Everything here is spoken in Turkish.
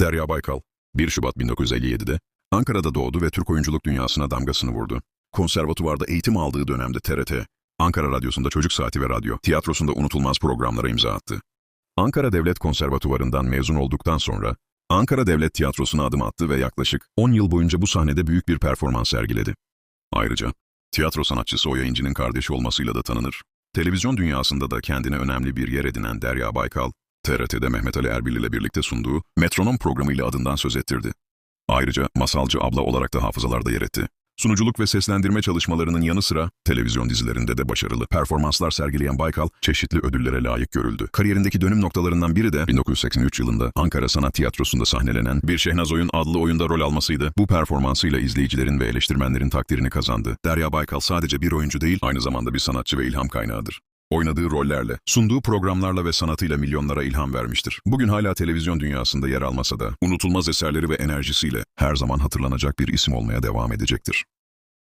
Derya Baykal, 1 Şubat 1957'de Ankara'da doğdu ve Türk oyunculuk dünyasına damgasını vurdu. Konservatuvarda eğitim aldığı dönemde TRT, Ankara Radyosu'nda Çocuk Saati ve Radyo, tiyatrosunda unutulmaz programlara imza attı. Ankara Devlet Konservatuvarı'ndan mezun olduktan sonra Ankara Devlet Tiyatrosu'na adım attı ve yaklaşık 10 yıl boyunca bu sahnede büyük bir performans sergiledi. Ayrıca tiyatro sanatçısı Oya İnci'nin kardeşi olmasıyla da tanınır. Televizyon dünyasında da kendine önemli bir yer edinen Derya Baykal, TRT'de Mehmet Ali Erbil ile birlikte sunduğu Metronom programıyla adından söz ettirdi. Ayrıca masalcı abla olarak da hafızalarda yer etti. Sunuculuk ve seslendirme çalışmalarının yanı sıra televizyon dizilerinde de başarılı performanslar sergileyen Baykal çeşitli ödüllere layık görüldü. Kariyerindeki dönüm noktalarından biri de 1983 yılında Ankara Sanat Tiyatrosu'nda sahnelenen Bir Şehnaz Oyun adlı oyunda rol almasıydı. Bu performansıyla izleyicilerin ve eleştirmenlerin takdirini kazandı. Derya Baykal sadece bir oyuncu değil, aynı zamanda bir sanatçı ve ilham kaynağıdır. Oynadığı rollerle, sunduğu programlarla ve sanatıyla milyonlara ilham vermiştir. Bugün hala televizyon dünyasında yer almasa da unutulmaz eserleri ve enerjisiyle her zaman hatırlanacak bir isim olmaya devam edecektir.